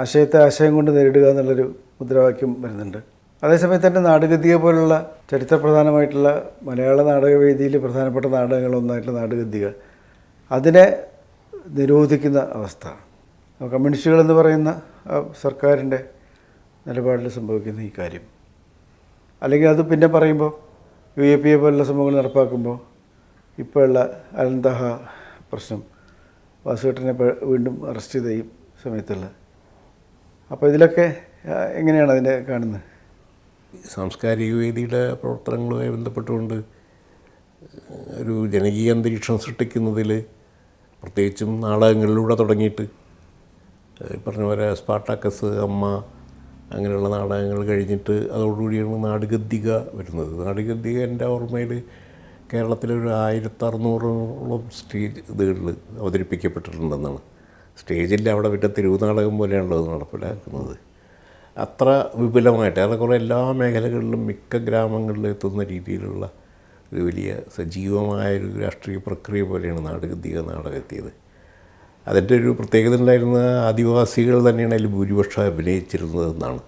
ആശയത്തെ ആശയം കൊണ്ട് നേരിടുക എന്നുള്ളൊരു മുദ്രാവാക്യം വരുന്നുണ്ട്. അതേസമയത്ത് തന്നെ നാടുഗതിയെ പോലുള്ള ചരിത്രപ്രധാനമായിട്ടുള്ള മലയാള നാടകവേദിയിൽ പ്രധാനപ്പെട്ട നാടകങ്ങളൊന്നായിട്ടുള്ള നാടുഗതികൾ അതിനെ നിരോധിക്കുന്ന അവസ്ഥ. കമ്മ്യൂണിസ്റ്റുകളെന്ന് പറയുന്ന സർക്കാരിന്റെ നിലപാടിൽ സംഭവിക്കുന്ന ഈ കാര്യം. അല്ലെങ്കിൽ അത് പിന്നെ പറയുമ്പോൾ യു എ പി എ പോലുള്ള സംഭവങ്ങൾ നടപ്പാക്കുമ്പോൾ ഇപ്പോഴുള്ള അലന്തഹ പ്രശ്നം വാസുവേട്ടനെ വീണ്ടും അറസ്റ്റ് ചെയ്ത ഈ സമയത്തുള്ള അപ്പോൾ ഇതിലൊക്കെ എങ്ങനെയാണ് അതിന്റെ കാണുന്നത്? സാംസ്കാരിക വേദിയുടെ പ്രവർത്തനങ്ങളുമായി ബന്ധപ്പെട്ടുകൊണ്ട് ഒരു ജനകീയ അന്തരീക്ഷം സൃഷ്ടിക്കുന്നതിൽ പ്രത്യേകിച്ചും നാടകങ്ങളിലൂടെ തുടങ്ങിയിട്ട് പറഞ്ഞ പോലെ സ്പാട്ടാക്കസ് അമ്മ അങ്ങനെയുള്ള നാടകങ്ങൾ കഴിഞ്ഞിട്ട് അതോടുകൂടിയാണ് നാടുഗദ്ദിക വരുന്നത്. നാടുഗദ്ദിക എന്റെ ഓർമ്മയിൽ കേരളത്തിലൊരു ആയിരത്തറുന്നൂറോളം സ്റ്റേജ് ഇതുകളിൽ അവതരിപ്പിക്കപ്പെട്ടിട്ടുണ്ടെന്നാണ്. സ്റ്റേജിൽ അവിടെ വിട്ട തിരുവുനാടകം പോലെയാണല്ലോ അത് നടപ്പിലാക്കുന്നത്. അത്ര വിപുലമായിട്ട്. ഏറെക്കുറെ എല്ലാ മേഖലകളിലും മിക്ക ഗ്രാമങ്ങളിലും എത്തുന്ന രീതിയിലുള്ള ഒരു വലിയ സജീവമായൊരു രാഷ്ട്രീയ പ്രക്രിയ പോലെയാണ് നാടകദ്ദിക നാടകം എത്തിയത്. അതിന്റെ ഒരു പ്രത്യേകത ഉണ്ടായിരുന്ന ആദിവാസികൾ തന്നെയാണ് അതിൽ ഭൂരിപക്ഷം അഭിനയിച്ചിരുന്നതെന്നാണ്.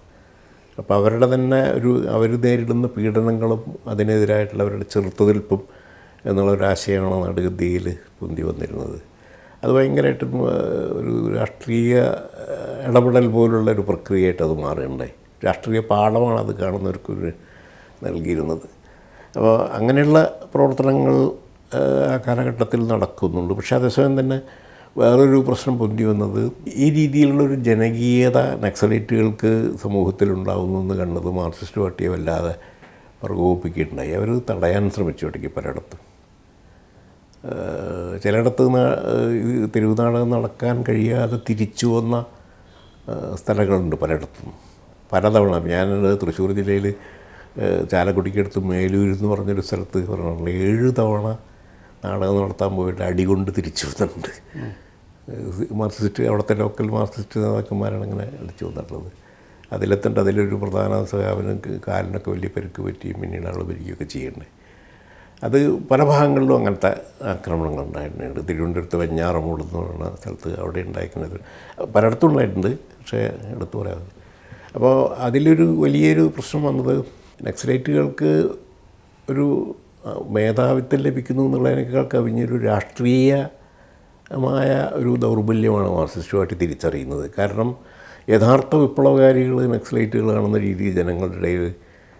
അപ്പോൾ അവരുടെ തന്നെ ഒരു അവർ നേരിടുന്ന പീഡനങ്ങളും അതിനെതിരായിട്ടുള്ള അവരുടെ ചെറുത്തുനിൽപ്പും എന്നുള്ള ഒരു പൊന്തി വന്നിരുന്നത്. അത് ഭയങ്കരമായിട്ട് ഒരു രാഷ്ട്രീയ ഇടപെടൽ പോലുള്ള ഒരു പ്രക്രിയയായിട്ട് അത് മാറുകയുണ്ടായി. രാഷ്ട്രീയ പാഠമാണ് അത് കാണുന്നവർക്കൊരു നൽകിയിരുന്നത്. അപ്പോൾ അങ്ങനെയുള്ള പ്രവർത്തനങ്ങൾ ആ, കാലഘട്ടത്തിൽ നടക്കുന്നുണ്ട്. പക്ഷേ അതേസമയം തന്നെ വേറൊരു പ്രശ്നം പൊന്തി വന്നത് ഈ രീതിയിലുള്ളൊരു ജനകീയത നക്സലൈറ്റുകൾക്ക് സമൂഹത്തിലുണ്ടാവുന്നു എന്ന് കണ്ടത് മാർക്സിസ്റ്റ് പാർട്ടിയെ വല്ലാതെ പ്രകോപിപ്പിക്കുകയുണ്ടായി അവർ തടയാൻ ശ്രമിച്ചു ഇടയ്ക്ക് പലയിടത്തും. ചിലയിടത്ത് തെരുവുനാടകം നടക്കാൻ കഴിയാതെ തിരിച്ചു വന്ന സ്ഥലങ്ങളുണ്ട് പലയിടത്തും. പലതവണ ഞാൻ തൃശ്ശൂർ ജില്ലയിൽ ചാലക്കുടിക്കടുത്ത് മേലൂർ എന്ന് പറഞ്ഞൊരു സ്ഥലത്ത് പറഞ്ഞിട്ടുള്ള ഏഴ് തവണ നാടകം നടത്താൻ പോയിട്ട് അടികൊണ്ട് തിരിച്ചു വന്നിട്ടുണ്ട്. മാർസിസ്റ്റ് അവിടുത്തെ ലോക്കൽ മാർസിസ്റ്റ് നേതാക്കന്മാരാണ് ഇങ്ങനെ അടിച്ചു വന്നിട്ടുള്ളത്. അതിലെത്തേണ്ട അതിലൊരു പ്രധാന സഹാപനം കാലിനൊക്കെ വലിയ പെരുക്ക് പറ്റിയും പിന്നീട് ആൾ വരികയൊക്കെ ചെയ്യണ്ടേ അത് പല ഭാഗങ്ങളിലും അങ്ങനത്തെ ആക്രമണങ്ങൾ ഉണ്ടായിട്ടുണ്ട്. തിരുവനന്തപുരത്ത് വെഞ്ഞാറമൂട് എന്ന് പറയുന്ന സ്ഥലത്ത് അവിടെ ഉണ്ടായിരിക്കുന്നത് പലയിടത്തും ഉണ്ടായിട്ടുണ്ട് പക്ഷേ എടുത്തു പറയാതെ അപ്പോൾ അതിലൊരു വലിയൊരു പ്രശ്നം വന്നത് നക്സലൈറ്റുകൾക്ക് ഒരു മേധാവിത്വം ലഭിക്കുന്നു എന്നുള്ളതിനേക്കാൾ കവിഞ്ഞൊരു രാഷ്ട്രീയമായ ഒരു ദൗർബല്യമാണ് മാർസിസ്റ്റുമായിട്ട് തിരിച്ചറിയുന്നത്. കാരണം യഥാർത്ഥ വിപ്ലവകാരികൾ നക്സലൈറ്റുകളാണെന്ന രീതിയിൽ ജനങ്ങളുടെ ഇടയിൽ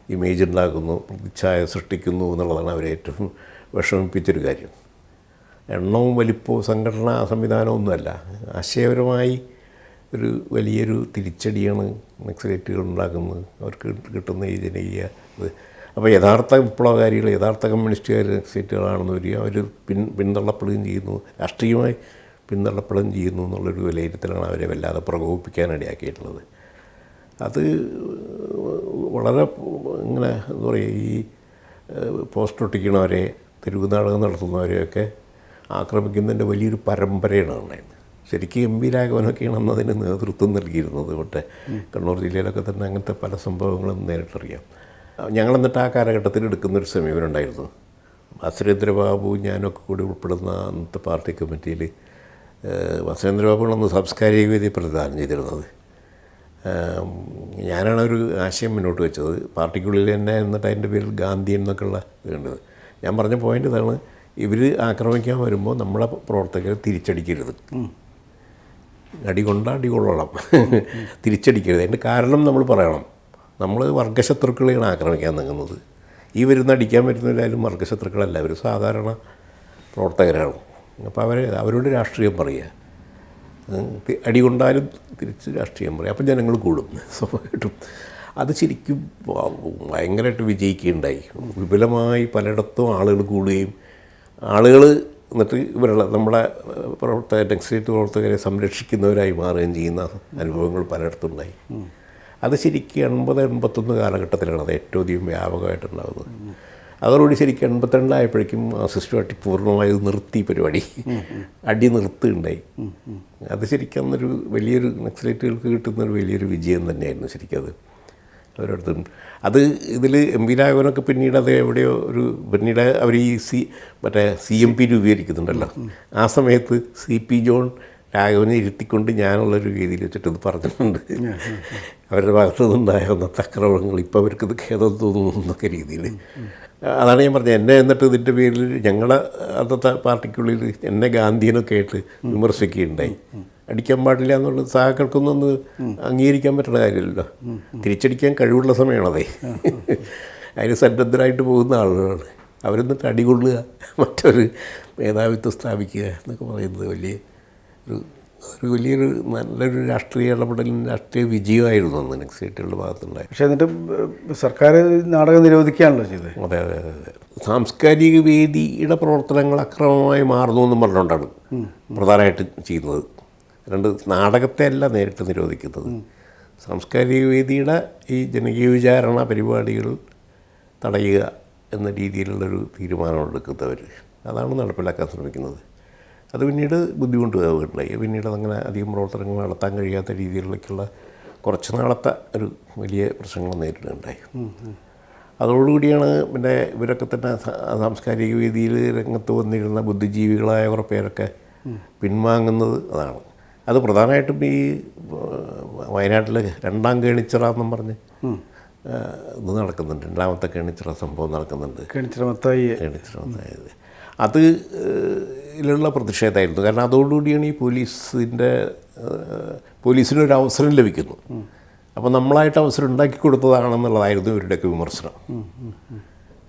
ഇമേജ് ഉണ്ടാക്കുന്നു പ്രതിച്ഛായ സൃഷ്ടിക്കുന്നു എന്നുള്ളതാണ് അവരെ ഏറ്റവും വിഷമിപ്പിച്ചൊരു കാര്യം. എണ്ണവും വലിപ്പവും സംഘടനാ സംവിധാനവും ഒന്നുമല്ല ആശയപരമായി ഒരു വലിയൊരു തിരിച്ചടിയാണ് നക്സലേറ്റുകൾ ഉണ്ടാക്കുന്നത് അവർക്ക് കിട്ടുന്ന ഈ ജനകീയ അപ്പോൾ യഥാർത്ഥ വിപ്ലവകാരികൾ യഥാർത്ഥ കമ്മ്യൂണിസ്റ്റുകാർ നക്സലേറ്റുകളാണെന്ന് വരിക അവർ പിൻ പിന്തള്ളപ്പെടുകയും ചെയ്യുന്നു രാഷ്ട്രീയമായി പിന്തള്ളപ്പെടുകയും ചെയ്യുന്നു എന്നുള്ളൊരു വിലയിരുത്തലാണ് അവരെ വല്ലാതെ പ്രകോപിപ്പിക്കാനിടയാക്കിയിട്ടുള്ളത് അത് വളരെ ഇങ്ങനെ എന്താ പറയുക ഈ പോസ്റ്റ് ഒട്ടിക്കണവരെ തെരുവ് നാടകം നടത്തുന്നവരെയൊക്കെ ആക്രമിക്കുന്നതിന്റെ വലിയൊരു പരമ്പരയാണ് ഉണ്ടായത് ശരിക്കും എം വി രാഘവനൊക്കെയാണ് അന്ന് അതിന് നേതൃത്വം നൽകിയിരുന്നത്. പക്ഷേ കണ്ണൂർ ജില്ലയിലൊക്കെ തന്നെ അങ്ങനത്തെ പല സംഭവങ്ങളും നേരിട്ടറിയാം. ഞങ്ങൾ എന്നിട്ട് ആ കാലഘട്ടത്തിൽ എടുക്കുന്നൊരു സമീപനം ഉണ്ടായിരുന്നു വസുരേന്ദ്രബാബു ഞാനൊക്കെ കൂടി ഉൾപ്പെടുന്ന അന്നത്തെ പാർട്ടി കമ്മിറ്റിയിൽ വസുരേന്ദ്രബാബുവാണ് അന്ന് സാംസ്കാരിക വേദി പ്രദാനം ചെയ്തിരുന്നത്. ഞാനാണ് ഒരു ആശയം മുന്നോട്ട് വെച്ചത്. പാർട്ടിക്കുള്ളിൽ തന്നെ എന്നിട്ട് അതിന്റെ പേരിൽ ഗാന്ധി എന്നൊക്കെയുള്ള ഇതുണ്ട്. ഞാൻ പറഞ്ഞ പോയിന്റ് ഇതാണ് ഇവർ ആക്രമിക്കാൻ വരുമ്പോൾ നമ്മളെ പ്രവർത്തകരെ തിരിച്ചടിക്കരുത്. അടി കൊണ്ട അടി കൊള്ളണം. തിരിച്ചടിക്കരുത്. അതിന്റെ കാരണം നമ്മൾ പറയണം. നമ്മൾ വർഗശത്രുക്കളെയാണ് ആക്രമിക്കാൻ നിൽക്കുന്നത് ഈ വരുന്ന അടിക്കാൻ വരുന്നവരായാലും വർഗശത്രുക്കളല്ല. അവർ സാധാരണ പ്രവർത്തകരാണ്. അപ്പോൾ അവരെ അവരോട് രാഷ്ട്രീയം പറയുക. അടി കൊണ്ടാലും തിരിച്ച് രാഷ്ട്രീയം പറയും. അപ്പം ജനങ്ങൾ കൂടും സ്വാഭാവികമായിട്ടും. അത് ശരിക്കും ഭയങ്കരമായിട്ട് വിജയിക്കുകയുണ്ടായി. വിപുലമായി പലയിടത്തും ആളുകൾ കൂടുകയും ആളുകൾ എന്നിട്ട് ഇവരുള്ള നമ്മുടെ പ്രവർത്തക ടെക്സ്റ്റൈറ്റ് പ്രവർത്തകരെ സംരക്ഷിക്കുന്നവരായി മാറുകയും ചെയ്യുന്ന അനുഭവങ്ങൾ പലയിടത്തും ഉണ്ടായി അത് ശരിക്കും എൺപത് എൺപത്തൊന്ന് കാലഘട്ടത്തിലാണ് അത് ഏറ്റവും അധികം വ്യാപകമായിട്ടുണ്ടാകുന്നത്. അതോടുകൂടി ശരിക്കും എൺപത്തിരണ്ടായപ്പോഴേക്കും സിസ്റ്റം പാർട്ടി പൂർണമായത് നിർത്തി പരിപാടി. അടി നിർത്തുണ്ടായി. അത് ശരിക്കും അന്നൊരു വലിയൊരു നക്സലേറ്റുകൾക്ക് കിട്ടുന്നൊരു വലിയൊരു വിജയം തന്നെയായിരുന്നു ശരിക്കും അത്. അവരടുത്തും. അത് ഇതിൽ എം വി രാഘവനൊക്കെ പിന്നീട് അത് എവിടെയോ ഒരു പിന്നീട് അവർ ഈ സി മറ്റേ സി എം പി രൂപീകരിക്കുന്നുണ്ടല്ലോ. ആ സമയത്ത് സി പി ജോൺ രാഘവനെ ഇരുത്തിക്കൊണ്ട് ഞാനുള്ളൊരു രീതിയിൽ വെച്ചിട്ട് ഇത് പറഞ്ഞിട്ടുണ്ട്. അവരുടെ ഭാഗത്തു നിന്നുണ്ടായ അന്നത്തെ അക്രമങ്ങൾ ഇപ്പോൾ അവർക്കിത് ഖേദം തോന്നുന്നു എന്നൊക്കെ രീതിയിൽ. അതാണ് ഞാൻ പറഞ്ഞത്. എന്നെ എന്നിട്ട് ഇതിന്റെ പേരിൽ ഞങ്ങളെ അന്നത്തെ പാർട്ടിക്കുള്ളിൽ എന്നെ ഗാന്ധിയനൊക്കെ ആയിട്ട് വിമർശിക്കുകയുണ്ടായി. അടിക്കാൻ പാടില്ല എന്നുള്ളത് സഹാക്കൾക്കൊന്നും ഒന്ന് അംഗീകരിക്കാൻ പറ്റുന്ന കാര്യമില്ലല്ലോ. തിരിച്ചടിക്കാൻ കഴിവുള്ള സമയമാണതേ. അതിന് സന്നദ്ധരായിട്ട് പോകുന്ന ആളുകളാണ്. അവരെന്നിട്ട് അടികൊള്ളുക മറ്റൊരു മേധാവിത്വം സ്ഥാപിക്കുക എന്നൊക്കെ പറയുന്നത് വലിയ ഒരു ഒരു വലിയൊരു നല്ലൊരു രാഷ്ട്രീയ ഇടപെടലും രാഷ്ട്രീയ വിജയമായിരുന്നു അന്ന് നെക്സൈറ്റുകളുടെ ഭാഗത്തുണ്ടായി പക്ഷേ എന്നിട്ട് സർക്കാർ നാടകം നിരോധിക്കുകയാണല്ലോ ചെയ്തത്. അതെ അതെ അതെ അതെ. സാംസ്കാരിക വേദിയുടെ പ്രവർത്തനങ്ങൾ അക്രമമായി മാറുന്നു എന്നും പറഞ്ഞുകൊണ്ടാണ് പ്രധാനമായിട്ട് ചെയ്യുന്നത്. രണ്ട് നാടകത്തെ അല്ല നേരിട്ട് നിരോധിക്കുന്നത്. സാംസ്കാരിക വേദിയുടെ ഈ ജനകീയ വിചാരണ പരിപാടികൾ തടയുക എന്ന രീതിയിലുള്ളൊരു തീരുമാനം എടുക്കുന്നവർ അതാണ് നടപ്പിലാക്കാൻ ശ്രമിക്കുന്നത്. അത് പിന്നീട് ബുദ്ധിമുട്ടാവുകയുണ്ടായി പിന്നീട് അതങ്ങനെ അധികം പ്രവർത്തനങ്ങൾ നടത്താൻ കഴിയാത്ത രീതിയിലേക്കുള്ള കുറച്ച് നാളത്തെ ഒരു വലിയ പ്രശ്നങ്ങൾ നേരിടുകയുണ്ടായി. അതോടുകൂടിയാണ് പിന്നെ ഇവരൊക്കെ തന്നെ സാംസ്കാരിക വേദിയിൽ രംഗത്ത് വന്നിരുന്ന ബുദ്ധിജീവികളായ കുറേ പേരൊക്കെ പിൻവാങ്ങുന്നത് അതാണ്. അത് പ്രധാനമായിട്ടും ഈ വയനാട്ടിൽ രണ്ടാം കേണിച്ചിറ എന്നും പറഞ്ഞ് ഇത് നടക്കുന്നുണ്ട്. രണ്ടാമത്തെ കേണിച്ചിറ സംഭവം നടക്കുന്നുണ്ട്. കേണിച്ചിറ മത്തായി കേണിച്ചിറ അതായത് അത് ഇതിലുള്ള പ്രതിഷേധമായിരുന്നു. കാരണം അതോടുകൂടിയാണ് ഈ പോലീസിന്റെ പോലീസിന് പോലീസിനൊരു അവസരം ലഭിക്കുന്നു അപ്പോൾ നമ്മളായിട്ട് അവസരം ഉണ്ടാക്കി കൊടുത്തതാണെന്നുള്ളതായിരുന്നു ഇവരുടെയൊക്കെ വിമർശനം.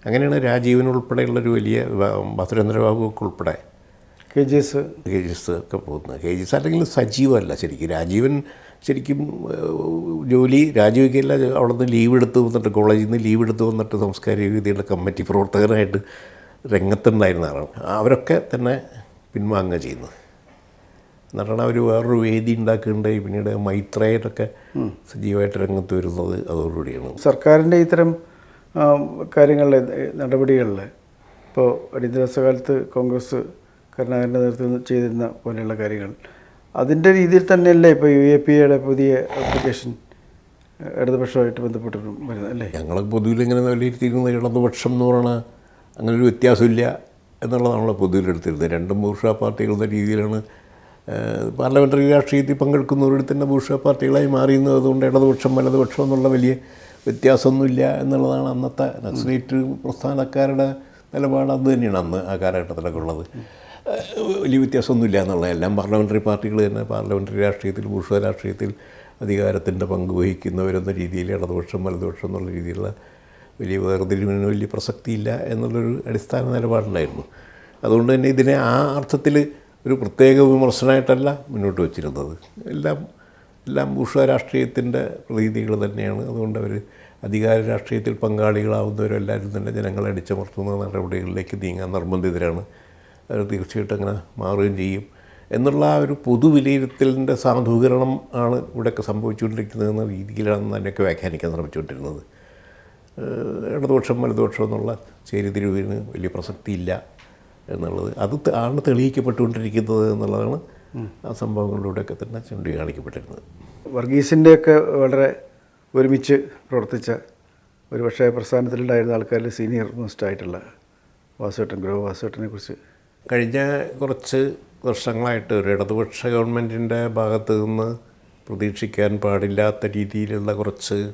അങ്ങനെയാണ് രാജീവൻ ഉൾപ്പെടെയുള്ള ഒരു വലിയ വിഭാഗം ഭദ്രേന്ദ്രബാബുക്ക് ഉൾപ്പെടെ K G S. K G S ഒക്കെ പോകുന്നത്. കെ ജി എസ് അല്ലെങ്കിൽ സജീവമല്ല ശരിക്കും. രാജീവൻ ശരിക്കും ജോലി രാജിവെക്കില്ല അവിടെ നിന്ന് ലീവ് എടുത്ത് വന്നിട്ട് കോളേജിൽ നിന്ന് ലീവ് എടുത്ത് വന്നിട്ട് സംസ്കാരിക വേദിയുടെ കമ്മിറ്റി പ്രവർത്തകരായിട്ട് രംഗത്തുണ്ടായിരുന്ന ആളാണ്. അവരൊക്കെ തന്നെ പിൻവാങ്ങുക ചെയ്യുന്നത് എന്നിട്ടാണ് അവർ വേറൊരു വേദി ഉണ്ടാക്കുകയുണ്ടായി പിന്നീട് മൈത്രയായിട്ടൊക്കെ സജീവമായിട്ട് രംഗത്ത് വരുന്നത് അതോടുകൂടിയാണ്. സർക്കാരിന്റെ ഇത്തരം കാര്യങ്ങളിൽ നടപടികളിൽ ഇപ്പോൾ അടിയന്തരാവസ്ഥ കോൺഗ്രസ് കരുണാകരന്റെ നേതൃത്വം ചെയ്തിരുന്ന പോലെയുള്ള കാര്യങ്ങൾ. അതിന്റെ രീതിയിൽ തന്നെയല്ലേ ഇപ്പോൾ യു എ പി എയുടെ പുതിയ അപ്ലിക്കേഷൻ ഇടതുപക്ഷമായിട്ട് ബന്ധപ്പെട്ടിട്ടും വരുന്നത് അല്ലേ? ഞങ്ങൾ പൊതുവിൽ ഇങ്ങനെ വിലയിരുത്തിയിരുന്നത് ഇടതുപക്ഷം എന്ന് പറയുന്ന അങ്ങനെ ഒരു വ്യത്യാസമില്ല എന്നുള്ളതാണല്ലോ പൊതുവിലെടുത്തിരുന്നത് രണ്ടും ബൂർഷ പാർട്ടികൾ എന്ന രീതിയിലാണ് പാർലമെന്ററി രാഷ്ട്രീയത്തിൽ പങ്കെടുക്കുന്നവരുടെ തന്നെ ബൂർഷ പാർട്ടികളായി മാറിയുന്നത് അതുകൊണ്ട് ഇടതുപക്ഷം വലതുപക്ഷം എന്നുള്ള വലിയ വ്യത്യാസമൊന്നുമില്ല എന്നുള്ളതാണ് അന്നത്തെ നക്സലേറ്റ് പ്രസ്ഥാനക്കാരുടെ നിലപാട്. അത് തന്നെയാണ് അന്ന് ആ കാലഘട്ടത്തിലൊക്കെ ഉള്ളത്. വലിയ വ്യത്യാസമൊന്നുമില്ല എന്നുള്ളത്. എല്ലാം പാർലമെന്ററി പാർട്ടികൾ തന്നെ. പാർലമെന്ററി രാഷ്ട്രീയത്തിൽ ബൂർഷ രാഷ്ട്രീയത്തിൽ അധികാരത്തിന്റെ പങ്ക് വഹിക്കുന്നവരെന്ന രീതിയിൽ ഇടതുപക്ഷം വലതുപക്ഷം എന്നുള്ള രീതിയിലുള്ള വലിയ വേർതിരിവിന് വലിയ പ്രസക്തിയില്ല എന്നുള്ളൊരു അടിസ്ഥാന നിലപാടുണ്ടായിരുന്നു. അതുകൊണ്ട് തന്നെ ഇതിനെ ആ അർത്ഥത്തിൽ ഒരു പ്രത്യേക വിമർശനമായിട്ടല്ല മുന്നോട്ട് വച്ചിരുന്നത്. എല്ലാം എല്ലാം ഭൂഷ രാഷ്ട്രീയത്തിന്റെ പ്രതീതികൾ തന്നെയാണ്. അതുകൊണ്ട് അവർ അധികാര രാഷ്ട്രീയത്തിൽ പങ്കാളികളാവുന്നവരെല്ലാവരും തന്നെ ജനങ്ങളെ അടിച്ചമർത്തുന്ന നടപടികളിലേക്ക് നീങ്ങാൻ നിർബന്ധിതരാണ്. അവർ തീർച്ചയായിട്ടും അങ്ങനെ മാറുകയും ചെയ്യും. എന്നുള്ള ആ ഒരു പൊതു വിലയിരുത്തലിന്റെ സാധൂകരണം ആണ് ഇവിടെയൊക്കെ സംഭവിച്ചുകൊണ്ടിരിക്കുന്നത് എന്ന രീതിയിലാണ് തന്നെയൊക്കെ വ്യാഖ്യാനിക്കാൻ ശ്രമിച്ചുകൊണ്ടിരുന്നത്. ഇടതുപക്ഷം വലതുപക്ഷം എന്നുള്ള ചേരിതിരിവിന് വലിയ പ്രസക്തിയില്ല എന്നുള്ളത്. അത് ആണ് തെളിയിക്കപ്പെട്ടുകൊണ്ടിരിക്കുന്നത് എന്നുള്ളതാണ് ആ സംഭവങ്ങളിലൂടെയൊക്കെ തന്നെ ചൂണ്ടിക്കാണിക്കപ്പെട്ടിരുന്നത്. വർഗീസിന്റെയൊക്കെ വളരെ ഒരുമിച്ച് പ്രവർത്തിച്ച ഒരു പക്ഷേ പ്രസ്ഥാനത്തിലുണ്ടായിരുന്ന ആൾക്കാരിൽ സീനിയർ മോസ്റ്റ് ആയിട്ടുള്ള വാസുവേട്ടൻ ഗ്രോ വാസുവേട്ടനെ കുറിച്ച്. കഴിഞ്ഞ കുറച്ച് വർഷങ്ങളായിട്ട് ഒരു ഇടതുപക്ഷ ഗവൺമെന്റിന്റെ ഭാഗത്ത് നിന്ന് പ്രതീക്ഷിക്കാൻ പാടില്ലാത്ത രീതിയിലുള്ള കുറച്ച്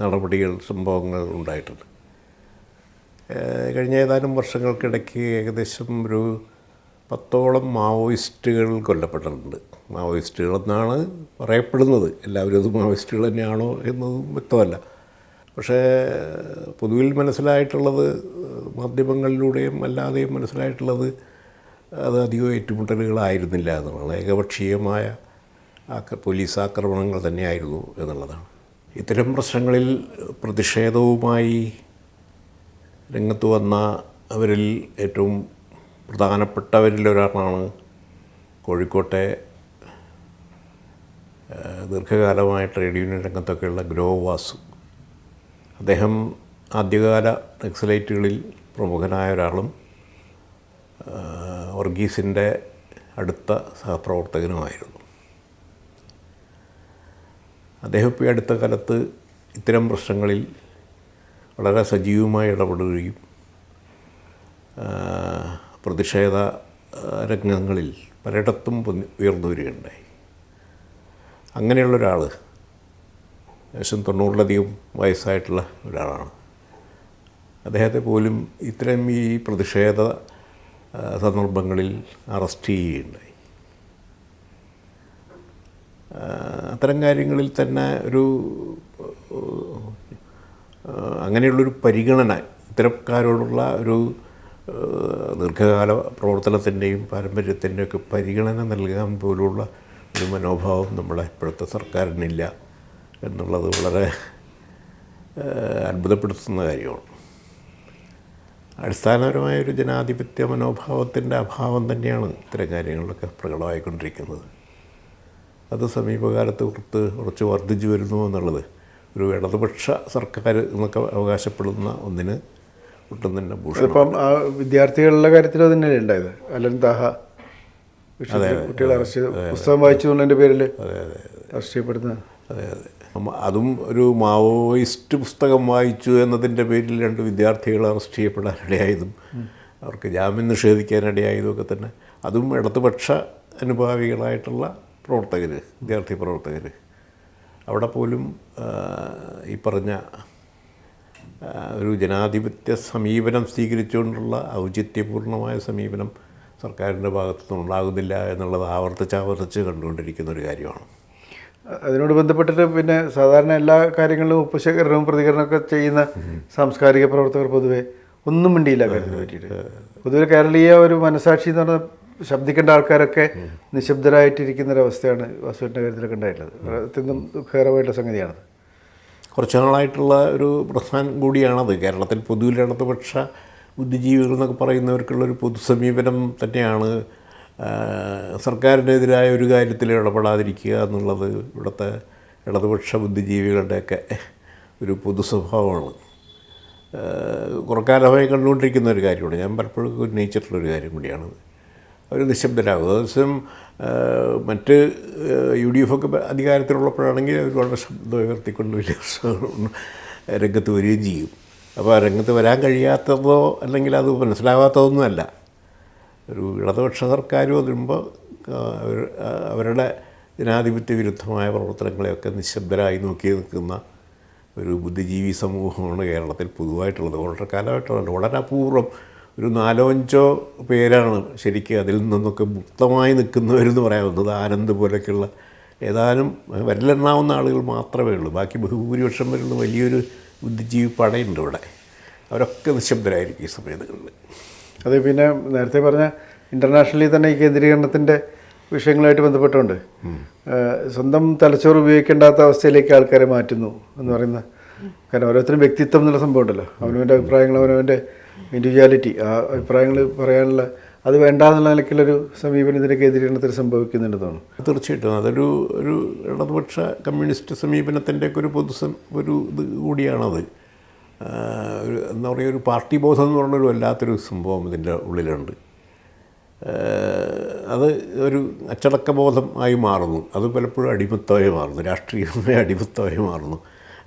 നടപടികൾ സംഭവങ്ങൾ ഉണ്ടായിട്ടുണ്ട്. കഴിഞ്ഞ ഏതാനും വർഷങ്ങൾക്കിടയ്ക്ക് ഏകദേശം ഒരു പത്തോളം മാവോയിസ്റ്റുകൾ കൊല്ലപ്പെട്ടിട്ടുണ്ട്. മാവോയിസ്റ്റുകൾ എന്നാണ് പറയപ്പെടുന്നത്. എല്ലാവരും അത് മാവോയിസ്റ്റുകൾ തന്നെയാണോ എന്നതും വ്യക്തമല്ല. പക്ഷേ പൊതുവിൽ മനസ്സിലായിട്ടുള്ളത് മാധ്യമങ്ങളിലൂടെയും അല്ലാതെയും മനസ്സിലായിട്ടുള്ളത് അത് അധികം ഏറ്റുമുട്ടലുകളായിരുന്നില്ല എന്നുള്ളത് ഏകപക്ഷീയമായ ആക്ര പോലീസ് ആക്രമണങ്ങൾ തന്നെയായിരുന്നു എന്നുള്ളതാണ്. ഇത്തരം പ്രശ്നങ്ങളിൽ പ്രതിഷേധവുമായി രംഗത്ത് വന്ന അവരിൽ ഏറ്റവും പ്രധാനപ്പെട്ടവരിൽ ഒരാളാണ് കോഴിക്കോട്ടെ ദീർഘകാലമായ ട്രേഡ് യൂണിയൻ രംഗത്തൊക്കെയുള്ള ഗ്രോ വാസു. അദ്ദേഹം ആദ്യകാല നക്സലൈറ്റുകളിൽ പ്രമുഖനായ ഒരാളും വർഗീസിന്റെ അടുത്ത സഹപ്രവർത്തകനുമായിരുന്നു. അദ്ദേഹം ഇപ്പോൾ അടുത്ത കാലത്ത് ഇത്തരം പ്രശ്നങ്ങളിൽ വളരെ സജീവമായി ഇടപെടുകയും പ്രതിഷേധ രംഗങ്ങളിൽ പലയിടത്തും ഉയർന്നു വരികയുണ്ടായി. അങ്ങനെയുള്ള ഒരാൾ ഏകദേശം തൊണ്ണൂറിലധികം വയസ്സായിട്ടുള്ള ഒരാളാണ്. അദ്ദേഹത്തെ പോലും ഇത്തരം ഈ പ്രതിഷേധ സന്ദർഭങ്ങളിൽ അറസ്റ്റ് ചെയ്യുകയുണ്ടായി. അത്തരം കാര്യങ്ങളിൽ തന്നെ ഒരു അങ്ങനെയുള്ളൊരു പരിഗണന ഇത്തരക്കാരോടുള്ള ഒരു ദീർഘകാല പ്രവർത്തനത്തിന്റെയും പാരമ്പര്യത്തിന്റെയും ഒക്കെ പരിഗണന നൽകാൻ പോലുള്ള ഒരു മനോഭാവം നമ്മളെ ഇപ്പോഴത്തെ സർക്കാരിനില്ല എന്നുള്ളത് വളരെ അത്ഭുതപ്പെടുത്തുന്ന കാര്യമാണ്. അടിസ്ഥാനപരമായ ഒരു ജനാധിപത്യ മനോഭാവത്തിന്റെ അഭാവം തന്നെയാണ് ഇത്തരം കാര്യങ്ങളിലൊക്കെ പ്രകടമായിക്കൊണ്ടിരിക്കുന്നത്. അത് സമീപകാലത്ത് കുറത്ത് കുറച്ച് വർദ്ധിച്ചു വരുന്നു എന്നുള്ളത്. ഒരു ഇടതുപക്ഷ സർക്കാർ എന്നൊക്കെ അവകാശപ്പെടുന്ന ഒന്നിന് ഒട്ടും തന്നെ ഭൂഷണം. ഇപ്പം ആ വിദ്യാർത്ഥികളുടെ കാര്യത്തിൽ അത് തന്നെയല്ലേ ഉണ്ടായത്? അലൻ താഹ കുട്ടികളെ അറസ്റ്റ് പുസ്തകം വായിച്ചു എന്നുള്ളതിന്റെ പേരിൽ അറസ്റ്റ് അതെ അതെ. അതും ഒരു മാവോയിസ്റ്റ് പുസ്തകം വായിച്ചു എന്നതിന്റെ പേരിൽ രണ്ട് വിദ്യാർത്ഥികൾ അറസ്റ്റ് ചെയ്യപ്പെടാനിടയായതും അവർക്ക് ജാമ്യം നിഷേധിക്കാനിടയായതും ഒക്കെ തന്നെ. അതും ഇടതുപക്ഷ അനുഭാവികളായിട്ടുള്ള പ്രവർത്തകർ വിദ്യാർത്ഥി പ്രവർത്തകർ അവിടെ പോലും ഈ പറഞ്ഞ ഒരു ജനാധിപത്യ സമീപനം സ്വീകരിച്ചുകൊണ്ടുള്ള ഔചിത്യപൂർണമായ സമീപനം സർക്കാരിന്റെ ഭാഗത്തുനിന്ന് ഉണ്ടാകുന്നില്ല എന്നുള്ളത് ആവർത്തിച്ചാവർത്തിച്ച് ആവർത്തിച്ച് കണ്ടുകൊണ്ടിരിക്കുന്ന ഒരു കാര്യമാണ്. അതിനോട് ബന്ധപ്പെട്ടിട്ട് പിന്നെ സാധാരണ എല്ലാ കാര്യങ്ങളിലും ഉപശേഖരണവും പ്രതികരണമൊക്കെ ചെയ്യുന്ന സാംസ്കാരിക പ്രവർത്തകർ പൊതുവെ ഒന്നും മിണ്ടിയില്ല കാര്യത്തിനെ പറ്റിയിട്ട്. പൊതുവെ കേരളീയ ഒരു മനസാക്ഷി എന്ന് പറഞ്ഞാൽ ശബ്ദിക്കേണ്ട ആൾക്കാരൊക്കെ നിശബ്ദരായിട്ടിരിക്കുന്ന ഒരു അവസ്ഥയാണ് വാസുവിന്റെ കാര്യത്തിലൊക്കെ ഉണ്ടായിട്ടുള്ളത്. അത്യന്തം ദുഃഖകരമായിട്ടുള്ള സംഗതിയാണ്. കുറച്ച് നാളായിട്ടുള്ള ഒരു പ്രസ്ഥാനം കൂടിയാണത്. കേരളത്തിൽ പൊതുവിൽ ഇടതുപക്ഷ ബുദ്ധിജീവികൾ എന്നൊക്കെ പറയുന്നവർക്കുള്ളൊരു പൊതുസമീപനം തന്നെയാണ്. ആ, സർക്കാരിനെതിരായ ഒരു കാര്യത്തിൽ ഇടപെടാതിരിക്കുക എന്നുള്ളത് ഇവിടുത്തെ ഇടതുപക്ഷ ബുദ്ധിജീവികളുടെയൊക്കെ ഒരു പൊതു സ്വഭാവമാണ് കുറക്കാലമായി കണ്ടുകൊണ്ടിരിക്കുന്ന ഒരു കാര്യമാണ്. ഞാൻ പലപ്പോഴും ഉന്നയിച്ചിട്ടുള്ളൊരു കാര്യം കൂടിയാണത്. അവർ നിശബ്ദരാകും. അതേസമയം മറ്റ് യു ഡി എഫ് ഒക്കെ അധികാരത്തിലുള്ളപ്പോഴാണെങ്കിൽ അവർ വളരെ ശബ്ദം ഉയർത്തിക്കൊണ്ട് വലിയ രംഗത്ത് വരികയും ചെയ്യും. അപ്പോൾ രംഗത്ത് വരാൻ കഴിയാത്തതോ അല്ലെങ്കിൽ അത് മനസ്സിലാവാത്തതൊന്നുമല്ല. ഒരു ഇടതുപക്ഷ സർക്കാർ വരുമ്പോൾ അവർ അവരുടെ ജനാധിപത്യ വിരുദ്ധമായ പ്രവർത്തനങ്ങളെയൊക്കെ നിശബ്ദരായി നോക്കി നിൽക്കുന്ന ഒരു ബുദ്ധിജീവി സമൂഹമാണ് കേരളത്തിൽ പൊതുവായിട്ടുള്ളത്. വളരെ കാലമായിട്ടുള്ളത് വളരെ അപൂർവം ഒരു നാലോ അഞ്ചോ പേരാണ് ശരിക്കും അതിൽ നിന്നൊക്കെ മുക്തമായി നിൽക്കുന്നവരെന്ന് പറയാവുന്നത് ആനന്ദ് പോലൊക്കെയുള്ള ഏതാനും വരലെണ്ണാവുന്ന ആളുകൾ മാത്രമേ ഉള്ളൂ. ബാക്കി ബഹുഭൂരിപക്ഷം വരുന്ന വലിയൊരു ബുദ്ധിജീവി പടയുണ്ട് ഇവിടെ. അവരൊക്കെ നിശബ്ദരായിരിക്കും ഈ സമയങ്ങളിൽ. അതെ പിന്നെ നേരത്തെ പറഞ്ഞ ഇന്റർനാഷണലി തന്നെ ഈ കേന്ദ്രീകരണത്തിന്റെ വിഷയങ്ങളായിട്ട് ബന്ധപ്പെട്ടുണ്ട്. സ്വന്തം തലച്ചോറ് ഉപയോഗിക്കേണ്ടാത്ത അവസ്ഥയിലേക്ക് ആൾക്കാരെ മാറ്റുന്നു എന്ന് പറയുന്ന കാരണം ഓരോരുത്തരും വ്യക്തിത്വം എന്നുള്ള സംഭവം ഉണ്ടല്ലോ അവനവന്റെ അഭിപ്രായങ്ങൾ അവനവന്റെ ഇൻഡിവിജ്വാലിറ്റി ആ അഭിപ്രായങ്ങൾ പറയാനുള്ള അത് വേണ്ട എന്നുള്ള നിലയ്ക്കുള്ളൊരു സമീപനം ഇതിന്റെ കേന്ദ്രീകരണത്തിൽ സംഭവിക്കുന്നുണ്ടെന്ന് തോന്നുന്നു. തീർച്ചയായിട്ടും. അതൊരു ഒരു ഇടതുപക്ഷ കമ്മ്യൂണിസ്റ്റ് സമീപനത്തിന്റെ ഒക്കെ ഒരു പൊതു ഒരു ഇത് കൂടിയാണത്. എന്താ പറയുക ഒരു പാർട്ടി ബോധം എന്ന് പറഞ്ഞൊരു വല്ലാത്തൊരു സംഭവം ഇതിന്റെ ഉള്ളിലുണ്ട്. അത് ഒരു അച്ചടക്ക ബോധം ആയി മാറുന്നു. അത് പലപ്പോഴും അടിമത്തമായി മാറുന്നു. രാഷ്ട്രീയമായ അടിമത്തമായി മാറുന്നു.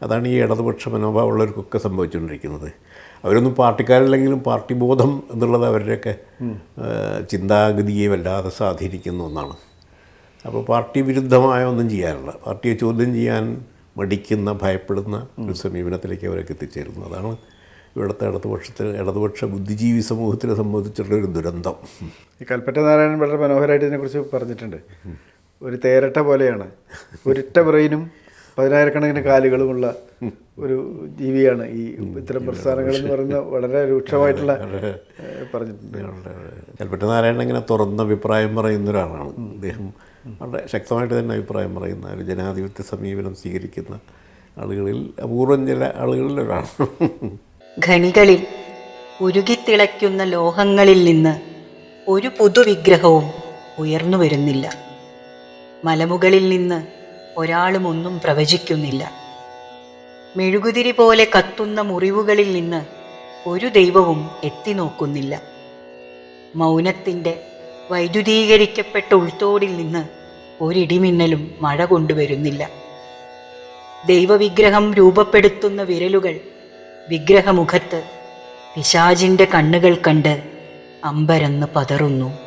അതാണ് ഈ ഇടതുപക്ഷ മനോഭാവമുള്ളവർക്കൊക്കെ സംഭവിച്ചുകൊണ്ടിരിക്കുന്നത്. അവരൊന്നും പാർട്ടിക്കാരല്ലെങ്കിലും പാർട്ടി ബോധം എന്നുള്ളത് അവരുടെയൊക്കെ ചിന്താഗതിയെ വല്ലാതെ സ്വാധീനിക്കുന്ന ഒന്നാണ്. അപ്പോൾ പാർട്ടി വിരുദ്ധമായ ഒന്നും ചെയ്യാറില്ല. പാർട്ടിയെ ചോദ്യം ചെയ്യാൻ മടിക്കുന്ന ഭയപ്പെടുന്ന ഒരു സമീപനത്തിലേക്ക് അവരൊക്കെ എത്തിച്ചേരുന്നു. അതാണ് ഇവിടുത്തെ ഇടതുപക്ഷത്തിൽ ഇടതുപക്ഷ ബുദ്ധിജീവി സമൂഹത്തിനെ സംബന്ധിച്ചുള്ള ഒരു ദുരന്തം. ഈ കൽപ്പറ്റ നാരായണൻ വളരെ മനോഹരമായിട്ട് ഇതിനെക്കുറിച്ച് പറഞ്ഞിട്ടുണ്ട്. ഒരു തേരട്ട പോലെയാണ്. ഒരിട്ട ബ്രെയിനും പതിനായിരക്കണക്കിന് കാലുകളുമുള്ള ഒരു ജീവിയാണ് ഈ ഇത്തരം പ്രസ്ഥാനങ്ങൾ എന്ന് പറയുന്ന വളരെ രൂക്ഷമായിട്ടുള്ള പറഞ്ഞിട്ടുണ്ട്. കൽപ്പറ്റ നാരായണൻ ഇങ്ങനെ തുറന്ന അഭിപ്രായം പറയുന്ന ഒരാളാണ്. അദ്ദേഹം വളരെ ശക്തമായിട്ട് തന്നെ അഭിപ്രായം പറയുന്ന ഒരു ജനാധിപത്യ സമീപനം സ്വീകരിക്കുന്ന ആളുകളിൽ അപൂർവം ചില ആളുകളിൽ ഒരാളാണ്. ഖനികളിൽ ഉരുകിത്തിളയ്ക്കുന്ന ലോഹങ്ങളിൽ നിന്ന് ഒരു പുതുവിഗ്രഹവും ഉയർന്നു വരുന്നില്ല. മലമുകളിൽ നിന്ന് ഒരാളും ഒന്നും പ്രവചിക്കുന്നില്ല. മെഴുകുതിരി പോലെ കത്തുന്ന മുറിവുകളിൽ നിന്ന് ഒരു ദൈവവും എത്തിനോക്കുന്നില്ല. മൗനത്തിന്റെ വൈദ്യുതീകരിക്കപ്പെട്ട ഉൾത്തോടിൽ നിന്ന് ഒരിടിമിന്നലും മഴ കൊണ്ടുവരുന്നില്ല. ദൈവവിഗ്രഹം രൂപപ്പെടുത്തുന്ന വിരലുകൾ വിഗ്രഹമുഖത്ത് പിശാചിന്റെ കണ്ണുകൾ കണ്ട് അമ്പരന്ന് പതറുന്നു.